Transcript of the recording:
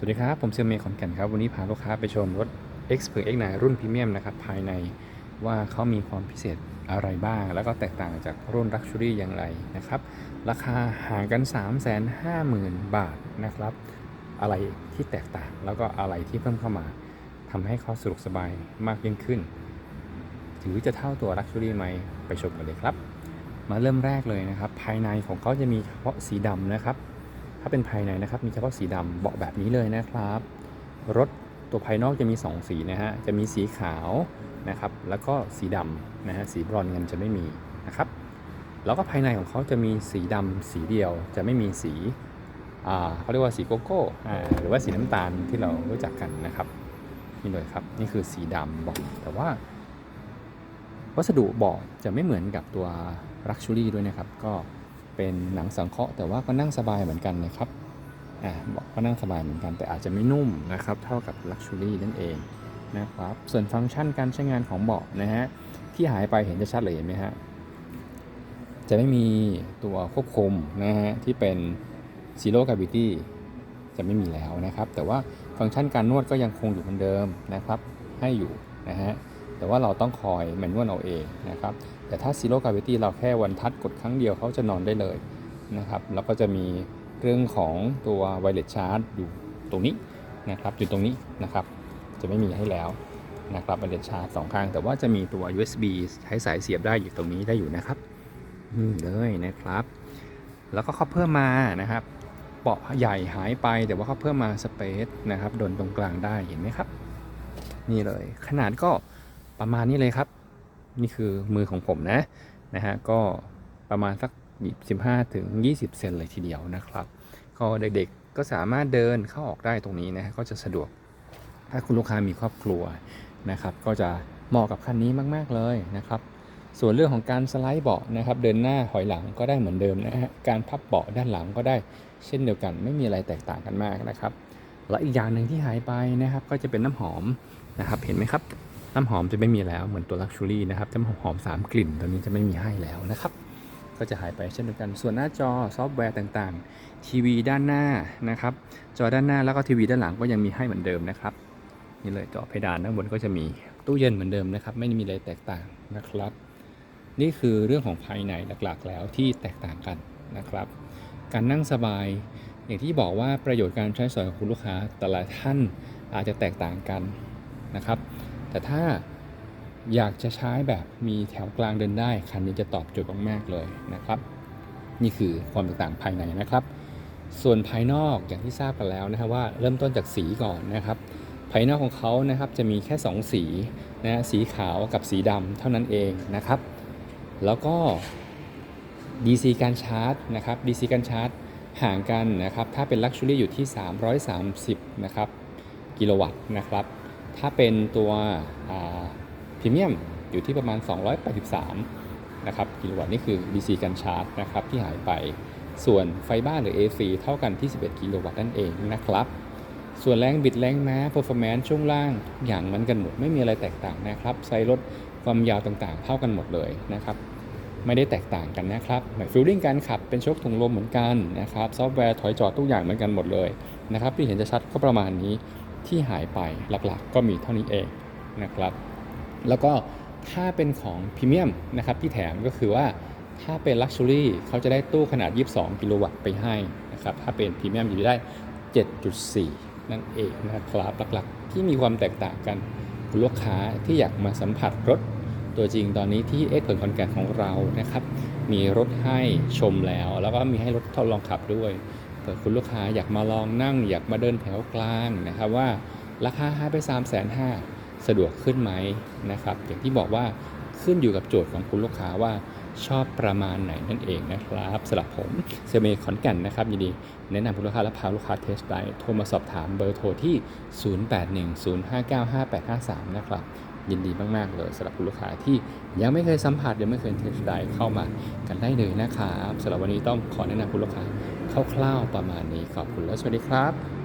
สวัสดีครับ ผมเซลเมย์ขอนแก่นครับ วันนี้พาลูกค้าไปชมรถ X p e r X9 รุ่นพรีเมียมนะครับ ภายในว่าเขามีความพิเศษอะไรบ้าง แล้วก็แตกต่างจากรุ่น Luxury อย่างไรนะครับ ราคาห่างกัน 350,000 บาทนะครับ อะไรที่แตกต่างแล้วก็อะไรที่เพิ่มเข้ามาทำให้เขาสะดวกสบายมากยิ่งขึ้น ถือจะเท่าตัว Luxury ไหมไปชมกันเลยครับ มาเริ่มแรกเลยนะครับ ภายในของเขาจะมีเฉพาะสีดำนะครับาเป็นภายในนะครับ มีเฉพาะสีดำเบาะแบบนี้เลยนะครับ รถตัวภายนอกจะมี 2 สีนะฮะ จะมีสีขาวนะครับ แล้วก็สีดำนะฮะ สีบรอนเงินจะไม่มีนะครับ แล้วก็ภายในของเขาจะมีสีดำสีเดียว จะไม่มีสีอ่าเขาเรียกว่าสีโกโก้หรือว่าสีน้ำตาลที่เรารู้จักกันนะครับนี่เลยครับ นี่คือสีดำเบาะแต่ว่า วัสดุเบาะจะไม่เหมือนกับตัว Luxury ด้วยนะครับ ก็ เป็นหนังสังเคราะห์แต่ว่าก็นั่งสบายเหมือนกันนะครับอ่าเบาะก็นั่งสบายเหมือนกันแต่อาจจะไม่นุ่มนะครับเท่ากับ Luxury นั่นเองนะครับส่วนฟังก์ชันการใช้งานของเบาะนะฮะที่หายไปเห็นจะชัดเลยเห็นไหมฮะจะไม่มีตัวควบคุมนะฮะที่เป็น Zero Gravity จะไม่มีแล้วนะครับ แต่ว่าฟังก์ชันการนวดก็ยังคงอยู่เหมือนเดิมนะครับ ให้อยู่นะฮะ แต่ว่าเราต้องคอยแมนนวลเอาเองนะครับ แต่ถ้า Zero Gravity เราแค่วันทัดกดครั้งเดียวเขาจะนอนได้เลยนะครับ แล้วก็จะมีเรื่องของตัว Wireless Charge อยู่ตรงนี้นะครับอยู่ตรงนี้นะครับ จะไม่มีให้แล้วนะครับ Wireless Charge สองข้าง แต่ว่าจะมีตัว USB ใช้สายเสียบได้อยู่ตรงนี้ได้อยู่นะครับนี่เลยนะครับ แล้วก็เขาเพิ่มมานะครับเบาะใหญ่หายไปแต่ว่าเขาเพิ่มมาสเปซนะครับโดนตรงกลางได้เห็นไหมครับ นี่เลยขนาดก็ ประมาณนี้เลยครับ นี่คือมือของผมนะนะฮะก็ประมาณสัก 15ถึง20 เซนเลยทีเดียวนะครับ ก็เด็กๆก็สามารถเดินเข้าออกได้ตรงนี้นะฮะก็จะสะดวก ถ้าคุณลูกค้ามีครอบครัวนะครับ ก็จะเหมาะกับคันนี้มาก ๆเลยนะครับส่วนเรื่องของการสไลด์เบาะนะครับ เดินหน้าถอยหลังก็ได้เหมือนเดิมนะฮะการพับเบาะด้านหลังก็ได้เช่นเดียวกัน ไม่มีอะไรแตกต่างกันมากนะครับ และอีกอย่างหนึ่งที่หายไปนะครับ ก็จะเป็นน้ำหอมนะครับ เห็นไหมครับ น้ำหอมจะไม่มีแล้วเหมือนตัว Luxury นะครับน้ำหอม3กลิ่นตัวนี้จะไม่มีให้แล้วนะครับ ก็จะหายไปเช่นเดียวกันส่วนหน้าจอซอฟต์แวร์ต่างๆ ทีวีด้านหน้านะครับ จอด้านหน้าแล้วก็ทีวีด้านหลังก็ยังมีให้เหมือนเดิมนะครับนี่เลยจอเพดานด้านบนก็จะมีตู้เย็นเหมือนเดิมนะครับ ไม่มีอะไรแตกต่างนะครับ นี่คือเรื่องของภายในหลักๆ แล้วที่แตกต่างกันนะครับ การนั่งสบาย อย่างที่บอกว่าประโยชน์การใช้สอยของคุณลูกค้า แต่ละท่านอาจจะแตกต่างกันนะครับ แต่ถ้าอยากจะใช้แบบมีแถวกลางเดินได้ คันนี้จะตอบโจทย์มากๆเลยนะครับ นี่คือความแตกต่างภายในนะครับ ส่วนภายนอกอย่างที่ทราบกันแล้วนะครับว่าเริ่มต้นจากสีก่อนนะครับ ภายนอกของเขานะครับจะมีแค่ 2 สีนะสีขาวกับสีดำเท่านั้นเองนะครับ แล้วก็ DC การชาร์จนะครับ DC การชาร์จห่างกันนะครับ ถ้าเป็น Luxury อยู่ที่ 330 นะครับ กิโลวัตต์นะครับ ถ้าเป็นตัวพรีเมียมอยู่ที่ประมาณ 283 นะครับกิโลวัตต์นี่คือ DC การชาร์จนะครับที่หายไป ส่วนไฟบ้านหรือ AC เท่ากันที่ 11 กิโลวัตต์นั่นเองนะครับ ส่วนแรงบิดแรงม้า performance ช่วงล่างทุกอย่างเหมือนกันหมดไม่มีอะไรแตกต่างนะครับไซส์รถความยาวต่างๆ เท่ากันหมดเลยนะครับไม่ได้แตกต่างกันนะครับหมายฟิลลิ่งการขับเป็นโชคถุงลมเหมือนกันนะครับซอฟต์แวร์ถอยจอดทุกอย่างเหมือนกันหมดเลยนะครับที่เห็นจะชัดก็ประมาณนี้ ที่หายไปหลักๆก็มีเท่านี้เองนะครับ แล้วก็ถ้าเป็นของพรีเมียมนะครับที่แถมก็คือว่าถ้าเป็น Luxury เขาจะได้ตู้ขนาด 22 กิโลวัตต์ไปให้นะครับ ถ้าเป็นพรีเมียมอยู่ได้ 7.4 นั่นเองนะครับหลักๆ ที่มีความแตกต่างกันคุณลูกค้าที่อยากมาสัมผัสรถตัวจริงตอนนี้ที่เอ็กผลคอนแกนของเรานะครับ มีรถให้ชมแล้ว แล้วก็มีให้รถทดลองขับด้วย เผื่อคุณลูกค้าอยากมาลองนั่ง อยากมาเดินแถวกลางนะครับว่าราคาให้ไป3 5 0 0 0สะดวกขึ้นไหมนะครับ อย่างที่บอกว่าขึ้นอยู่กับโจทย์ของคุณลูกค้าว่าชอบประมาณไหนนั่นเองนะครับสำหรับผมเซเมขอนแก่นนะครับยินดีแนะนำคุณลูกค้าและพาลูกค้าเทสไดโทรมาสอบถามเบอร์โทรที่ 0810595853 นะครับ ยินดีมากๆเลยสำหรับคุณลูกค้าที่ยังไม่เคยสัมผัสยังไม่เคยเทสไดเข้ามากันได้เลยนะครับสำหรับวันนี้ต้องขอแนะนำคุณลูกค้าคร่าวๆประมาณนี้ขอบคุณและสวัสดีครับ